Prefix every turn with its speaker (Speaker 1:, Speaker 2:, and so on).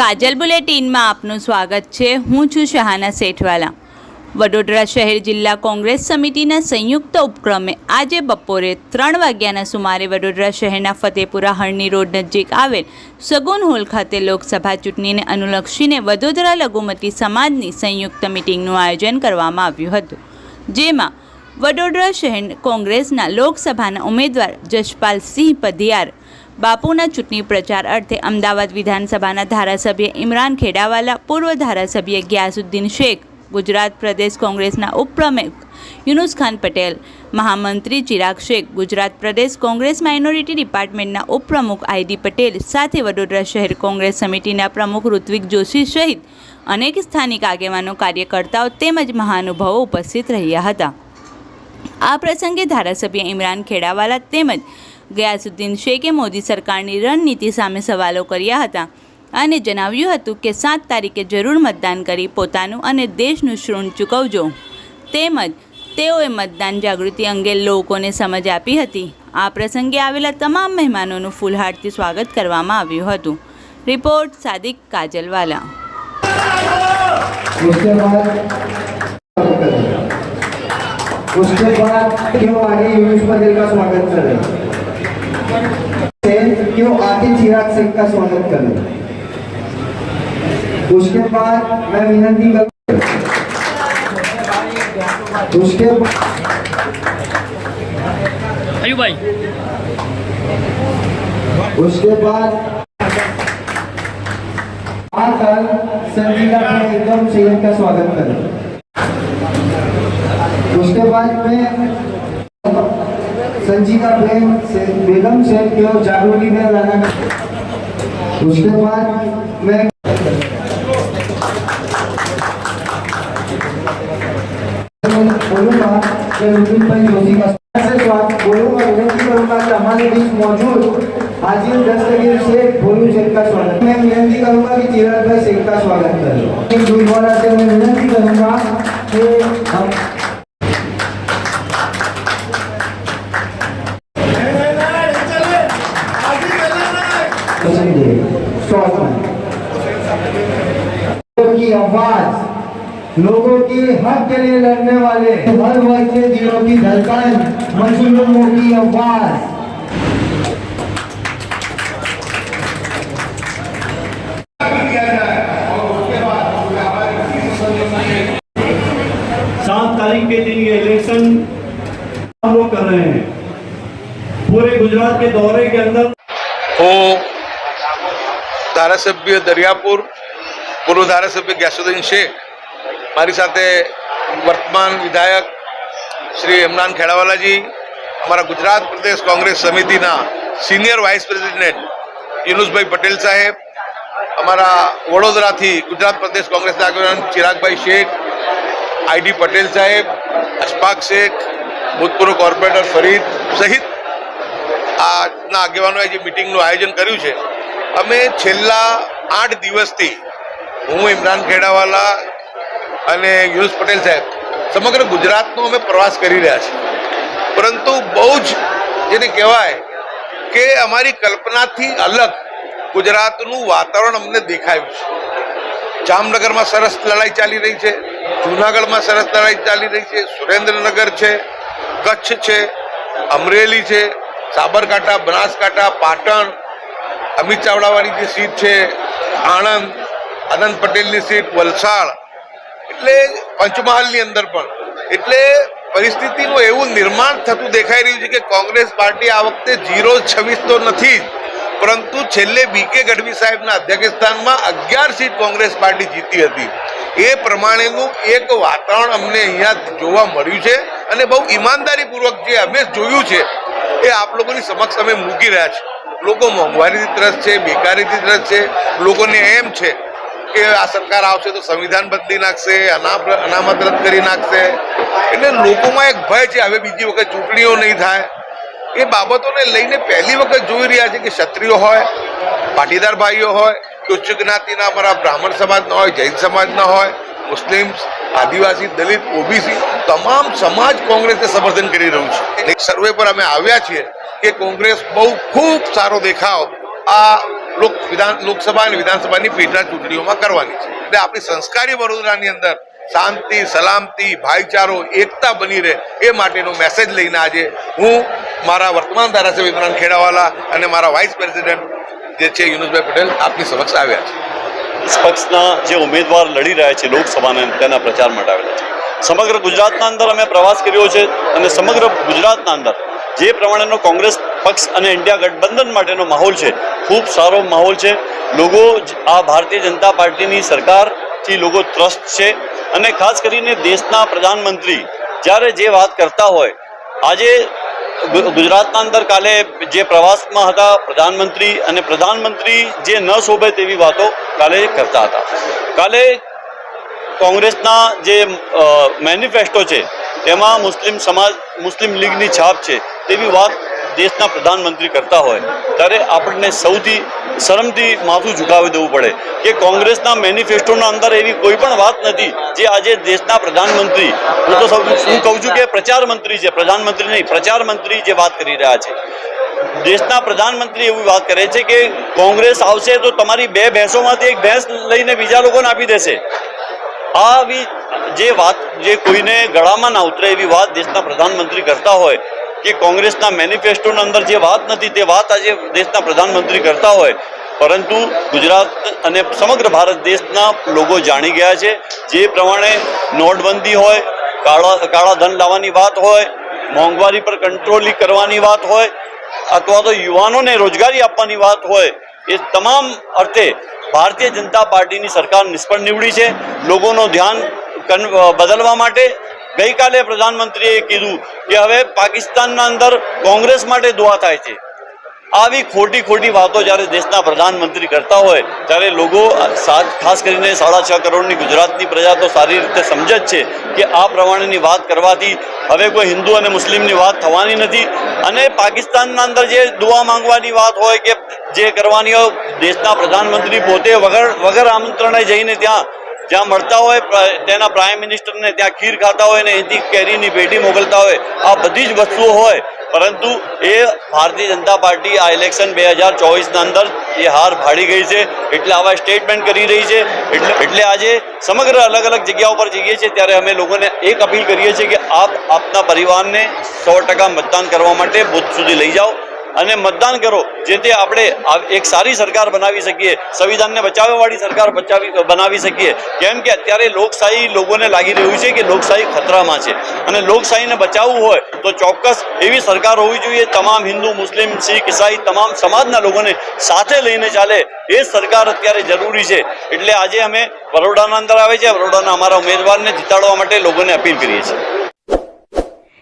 Speaker 1: કાજલ બુલેટિનમાં આપનું સ્વાગત છે. હું છું શહાના સેઠવાલા વડોદરા શહેર જિલ્લા કોંગ્રેસ સમિતિના સંયુક્ત ઉપક્રમે આજે બપોરે ત્રણ વાગ્યાના સુમારે વડોદરા શહેરના ફતેપુરા હળની રોડ નજીક આવેલ સગુન હોલ ખાતે લોકસભા ચૂંટણીને અનુલક્ષીને વડોદરા લઘુમતી સમાજની સંયુક્ત મિટિંગનું આયોજન કરવામાં આવ્યું હતું. જેમાં વડોદરા શહેર કોંગ્રેસના લોકસભાના ઉમેદવાર જશપાલસિંહ પધિયાર બાપુના ચૂંટણી પ્રચાર અર્થે અમદાવાદ વિધાનસભાના ધારાસભ્ય ઇમરાન ખેડાવાલા, પૂર્વ ધારાસભ્ય ગ્યાસુદ્દીન શેખ, ગુજરાત પ્રદેશ કોંગ્રેસના ઉપપ્રમુખ યુનુસ ખાન પટેલ, મહામંત્રી ચિરાગ શેખ, ગુજરાત પ્રદેશ કોંગ્રેસ માઇનોરિટી ડિપાર્ટમેન્ટના ઉપપ્રમુખ આઈડી પટેલ સાથે વડોદરા શહેર કોંગ્રેસ સમિતિના પ્રમુખ ઋત્વિક જોશી સહિત અનેક સ્થાનિક આગેવાનો, કાર્યકર્તાઓ તેમજ મહાનુભાવો ઉપસ્થિત રહ્યા હતા. આ પ્રસંગે ધારાસભ્ય ઇમરાન ખેડાવાલા તેમજ ગયાસુદ્દીન શેખે મોદી સરકારની રણનીતિ સામે સવાલો કર્યા હતા અને જણાવ્યું હતું કે સાત તારીખે જરૂર મતદાન કરી પોતાનું અને દેશનું ઋણ ચૂકવજો તેમજ તેઓએ મતદાન જાગૃતિ અંગે લોકોને સમજ આપી હતી આ પ્રસંગે આવેલા તમામ મહેમાનોનું ફૂલહારથી સ્વાગત કરવામાં આવ્યું હતું રિપોર્ટ સાદિક કાજલવાલા
Speaker 2: उसके बाद उसके बाद क्यों आगे यूनुस पटेल का स्वागत करें चिराग सिंह का स्वागत कर? उसके बाद मैं विनती कर उसके
Speaker 3: भाई।
Speaker 2: उसके बाद आकर संजीदा एकदम सिंह का स्वागत करें। उसके बाद में संजीता प्रेम से, बेगम से क्यों जागृति में लाना उसके बाद मैं बोलूँगा कि भाई जोशी का स्वागत बोलूँगा, विनती करूँगा कि हमारे बीच मौजूद दस्तगीर शेख भोलू शेख का स्वागत। मैं विनती करूँगा कि चिराग भाई शेख का स्वागत करें। से मैं विनती करूँगा कि हम की आवाज लोगों के हक के लिए लड़ने वाले हर वर्ग के दिलों की धड़कन मजलूमों की आवाज
Speaker 4: सात तारीख के दिन ये इलेक्शन हम लोग कर रहे हैं पूरे गुजरात के दौरे के अंदर
Speaker 5: હું ધારાસભ્ય દરિયાપુર પૂર્વ ધારાસભ્ય ગ્યાસુદ્દીન શેખ, મારી સાથે વર્તમાન વિધાયક શ્રી ઇમરાન ખેડાવાલાજી, અમારા ગુજરાત પ્રદેશ કોંગ્રેસ સમિતિના senior vice president Yunusbhai Patel સાહેબ, અમારા વડોદરાથી ગુજરાત પ્રદેશ કોંગ્રેસના આગેવાન ચિરાગભાઈ શેખ આઈડી પટેલ સાહેબ, અશફાક શેખ, ભૂતપૂર્વ કોર્પોરેટર ફરીદ સહિત આજના આગેવાનોએ જે મિટિંગનું આયોજન કર્યું છે. અમે છેલ્લા આઠ દિવસથી હું ઇમરાન ખેડાવાલા અને યુનુસ પટેલ સાહેબ, સમગ્ર ગુજરાતનો અમે પ્રવાસ કરી રહ્યા છીએ. પરંતુ બહુ જ જેને કહેવાય કે અમારી કલ્પનાથી અલગ ગુજરાતનું વાતાવરણ અમને દેખાયું છે. જામનગરમાં સરસ લડાઈ ચાલી રહી છે, જુનાગઢમાં સરસ લડાઈ ચાલી રહી છે, સુરેન્દ્રનગર છે, કચ્છ છે, અમરેલી છે, સાબરકાંઠા, બનાસકાંઠા, પાટણ, અમિત ચાવડાવાળી જે સીટ છે, આણંદ આનંદ પટેલની સીટ વલસાડ, એટલે પંચમહાલની અંદર પણ. એટલે પરિસ્થિતિનું એવું નિર્માણ થતું દેખાઈ રહ્યું છે કે કોંગ્રેસ પાર્ટી આ વખતે ઝીરો છવ્વીસ તો નથી પરંતુ છેલ્લે બીકે ગઢવી સાહેબના અધ્યક્ષસ્થાનમાં અગિયાર સીટ કોંગ્રેસ પાર્ટી જીતી હતી. એ પ્રમાણેનું એક વાતાવરણ અમને અહીંયા જોવા મળ્યું છે અને બહુ ઈમાનદારીપૂર્વક જે અમે જોયું છે, એ આપ લોકોની સમક્ષ અમે મૂકી રહ્યા છે લોકો મોંઘવારીથી ત્રસ્ત છે, બેકારીથી ત્રસ્ત છે, લોકોને એમ છે કે આ સરકાર આવશે તો સંવિધાન બદલી નાખશે અનામત રદ કરી નાખશે. એટલે લોકોમાં એક ભય છે, હવે બીજી વખત ચૂંટણીઓ નહીં થાય. એ બાબતોને લઈને પહેલી વખત જોઈ રહ્યા છે કે ક્ષત્રિયો હોય, પાટીદાર ભાઈઓ હોય, કે ઉચ્ચ જ્ઞાતિના અમારા બ્રાહ્મણ સમાજના હોય, જૈન સમાજના હોય, મુસ્લિમ્સ, આદિવાસી, દલિત, ઓબીસી, તમામ સમાજ કોંગ્રેસને સમર્થન કરી રહ્યું છે. એક સર્વે પર અમે આવ્યા છીએ કે કોંગ્રેસ બહુ ખૂબ સારો દેખાવ આ લોક વિધાન, લોકસભા અને વિધાનસભાની પેટા ચૂંટણીઓમાં કરવાની છે. એટલે આપણી સંસ્કારી વડોદરાની અંદર શાંતિ, સલામતી, ભાઈચારો, એકતા બની રહે એ માટેનો મેસેજ લઈને આજે હું મારા વર્તમાન ધારાસભ્ય ઇમરાન ખેડાવાલા અને મારા વાઇસ પ્રેસિડેન્ટ જે છે યુનુસભાઈ પટેલ આપની સમક્ષ આવ્યા છે.
Speaker 6: પક્ષના જે ઉમેદવાર લડી રહ્યા છે લોકસભાના તેના પ્રચાર માટે આવેલા છે. સમગ્ર ગુજરાતના અંદર અમે પ્રવાસ કર્યો છે અને સમગ્ર ગુજરાતના અંદર જે પ્રમાણેનો કોંગ્રેસ પક્ષ અને ઇન્ડિયા ગઠબંધન માટેનો માહોલ છે, ખૂબ સારો માહોલ છે. લોકો આ ભારતીય જનતા પાર્ટીની સરકારથી લોકો ત્રસ્ત છે અને ખાસ કરીને દેશના પ્રધાનમંત્રી જ્યારે જે વાત કરતા હોય, આજે ગુજરાતના અંદર કાલે જે પ્રવાસમાં હતા પ્રધાનમંત્રી અને પ્રધાનમંત્રી જે ન શોભે તેવી વાતો કાલે કરતા હતા. કાલે કોંગ્રેસના જે મેનિફેસ્ટો છે, તેમાં મુસ્લિમ સમાજ, મુસ્લિમ લીગની છાપ છે. તેવી વાત દેશના પ્રધાનમંત્રી કરતા હોય, ત્યારે આપણને સૌથી શરમથી માથું ઝુકાવી દેવું પડે કે કોંગ્રેસના મેનિફેસ્ટોના અંદર એવી કોઈ પણ વાત નથી જે આજે દેશના પ્રધાનમંત્રી. હું તો સૌ હું કહું છું કે પ્રચાર મંત્રી છે, પ્રધાનમંત્રી નહીં પ્રચાર મંત્રી જે વાત કરી રહ્યા છે. દેશના પ્રધાનમંત્રી એવી વાત કરે છે કે કોંગ્રેસ આવશે તો તમારી બે ભેંસોમાંથી એક ભેંસ લઈને બીજા લોકોને આપી દેશે. આવી જે વાત, જે કોઈને ગળામાં ના ઉતરે એવી વાત દેશના પ્રધાનમંત્રી કરતા હોય કે કોંગ્રેસના મેનિફેસ્ટોની અંદર જે વાત નથી, તે વાત આજે દેશના પ્રધાનમંત્રી કરતા હોય. પરંતુ ગુજરાત અને સમગ્ર ભારત દેશના લોકો જાણી ગયા છે. જે પ્રમાણે નોટબંધી હોય, કાળા કાળા ધન લાવવાની વાત હોય, મોંઘવારી પર કંટ્રોલી કરવાની વાત હોય, અથવા તો યુવાનોને રોજગારી આપવાની વાત હોય, એ તમામ અર્થે ભારતીય જનતા પાર્ટીની સરકાર નિષ્ફળ નીવડી છે. લોકોનું ધ્યાન બદલવા માટે ગઈકાલે પ્રધાનમંત્રીએ કીધું કે હવે પાકિસ્તાનના અંદર કોંગ્રેસ માટે દુઆ થાય છે. આવી ખોટી ખોટી વાતો જ્યારે દેશના પ્રધાનમંત્રી કરતા હોય, ત્યારે લોકો ખાસ કરીને સાડા છ કરોડની ગુજરાતની પ્રજા તો સારી રીતે સમજે છે કે આ પ્રમાણેની વાત કરવાથી હવે કોઈ હિન્દુ અને મુસ્લિમની વાત થવાની નથી. અને પાકિસ્તાનના અંદર જે દુઆ માંગવાની વાત હોય કે જે કરવાની હોય, દેશના પ્રધાનમંત્રી પોતે વગર વગર આમંત્રણે જઈને ત્યાં જ્યાં મળતા હોય તેના પ્રાઇમ મિનિસ્ટરને ત્યાં ખીર ખાતા હોય ને એથી કેરીની પેટી મોકલતા હોય, આ બધી જ વસ્તુઓ હોય. પરંતુ એ ભારતીય જનતા પાર્ટી આ ઇલેક્શન બે હજાર ચોવીસના અંદર એ હાર ભાડી ગઈ છે, એટલે આવા સ્ટેટમેન્ટ કરી રહી છે. એટલે એટલે આજે સમગ્ર અલગ અલગ જગ્યાઓ પર જઈએ છીએ, ત્યારે અમે લોકોને એક અપીલ કરીએ છીએ કે આપ આપના પરિવારને સો ટકા મતદાન કરવા માટે બુથ સુધી લઈ જાઓ. અને મતદાન કરો. જેથી આપણે એક સારી સરકાર બનાવી શકીએ, સંવિધાનને બચાવવાવાળી સરકાર બચાવી, બનાવી શકીએ. કેમ કે અત્યારે લોકશાહી લોકોને લાગી રહ્યું છે કે લોકશાહી ખતરામાં છે. અને લોકશાહીને બચાવવું હોય તો ચોક્કસ એવી સરકાર હોવી જોઈએ. તમામ હિન્દુ, મુસ્લિમ, શીખ, ઈસાઈ, તમામ સમાજના લોકોને સાથે લઈને ચાલે એ સરકાર અત્યારે જરૂરી છે. એટલે આજે અમે બરોડાના અંદર આવે છે. બરોડાના અમારા ઉમેદવારને જીતાડવા માટે લોકોને અપીલ કરીએ છીએ.